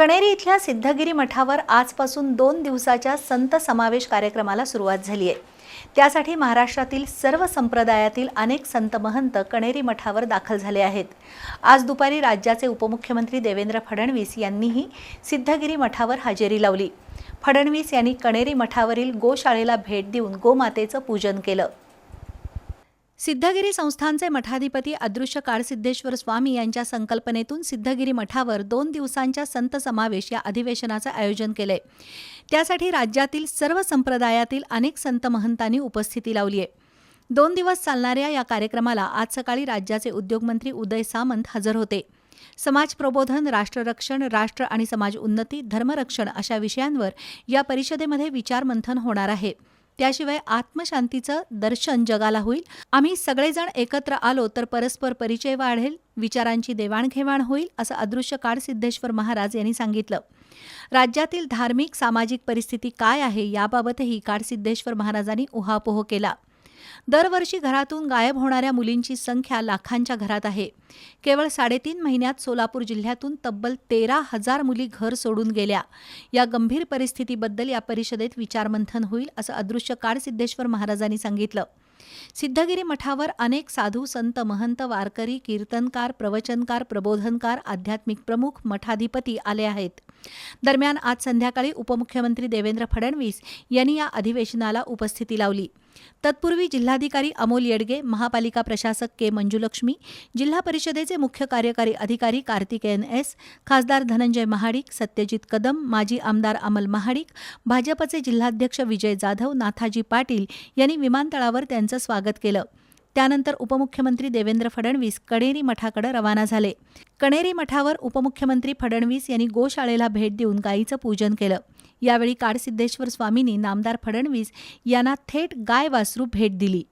कणेरी इथल्या सिद्धगिरी मठावर आजपासून दोन दिवसाच्या संत समावेश कार्यक्रमाला सुरुवात झाली आहे. त्यासाठी महाराष्ट्रातील सर्व संप्रदायातील अनेक संत महंत कणेरी मठावर दाखल झाले आहेत. आज दुपारी राज्याचे उपमुख्यमंत्री देवेंद्र फडणवीस यांनीही सिद्धगिरी मठावर हजेरी लावली. फडणवीस यांनी कणेरी मठावरील गोशाळेला भेट देऊन गोमातेचं पूजन केलं. सिद्धगिरी संस्थानचे मठाधिपती अदृश्य काळसिद्धेश्वर स्वामी यांच्या संकल्पनेतून सिद्धगिरी मठावर दोन दिवसांच्या संत समावेश या अधिवेशनाचं आयोजन केलंय. त्यासाठी राज्यातील सर्व संप्रदायातील अनेक संत महंतांनी उपस्थिती लावली आहे दोन दिवस चालणाऱ्या या कार्यक्रमाला आज सकाळी राज्याचे उद्योगमंत्री उदय सामंत हजर होते. समाज प्रबोधन राष्ट्ररक्षण राष्ट्र आणि समाज उन्नती धर्मरक्षण अशा विषयांवर या परिषदेमध्ये विचारमंथन होणार आहे. त्याशिवाय आत्मशांतीचं दर्शन जगाला होईल. आम्ही सगळेजण एकत्र आलो तर परस्पर परिचय वाढेल विचारांची देवाणघेवाण होईल असं अदृश्य काळ सिद्धेश्वर महाराज यांनी सांगितलं. राज्यातील धार्मिक सामाजिक परिस्थिती काय आहे याबाबतही काडसिद्धेश्वर महाराजांनी उहापोह केला. दरवर्षी घरातून गायब होणाऱ्या मुलींची संख्या लाखांच्या घरात आहे. केवळ साडेतीन महिन्यात सोलापूर जिल्ह्यातून तब्बल तेरा हजार मुली घर सोडून गेल्या. या गंभीर परिस्थितीबद्दल या परिषदेत विचारमंथन होईल असं अदृश्य काळसिद्धेश्वर महाराजांनी सांगितलं. सिद्धगिरी मठावर अनेक साधू संत महंत वारकरी कीर्तनकार प्रवचनकार प्रबोधनकार आध्यात्मिक प्रमुख मठाधिपती आले आहेत. दरम्यान आज संध्याकाळी उपमुख्यमंत्री देवेंद्र फडणवीस यांनी या अधिवेशनाला उपस्थिती लावली. तत्पूर्वी जिल्हाधिकारी अमोल येडगे महापालिका प्रशासक के मंजुलक्ष्मी जिल्हा परिषदेचे मुख्य कार्यकारी अधिकारी कार्तिकेयन एस खासदार धनंजय महाडिक सत्यजित कदम माजी आमदार अमल महाडिक भाजपचे जिल्हाध्यक्ष विजय जाधव नाथाजी पाटील यांनी विमानतळावर त्यांचं स्वागत केलं. त्यानंतर उपमुख्यमंत्री देवेंद्र फडणवीस कणेरी मठाकडे रवाना झाले. कणेरी मठावर उपमुख्यमंत्री फडणवीस यांनी गोशाळेला भेट देऊन गायीचं पूजन केलं. यावेळी काडसिद्धेश्वर स्वामींनी नामदार फडणवीस यांना थेट गाय वासरू भेट दिली.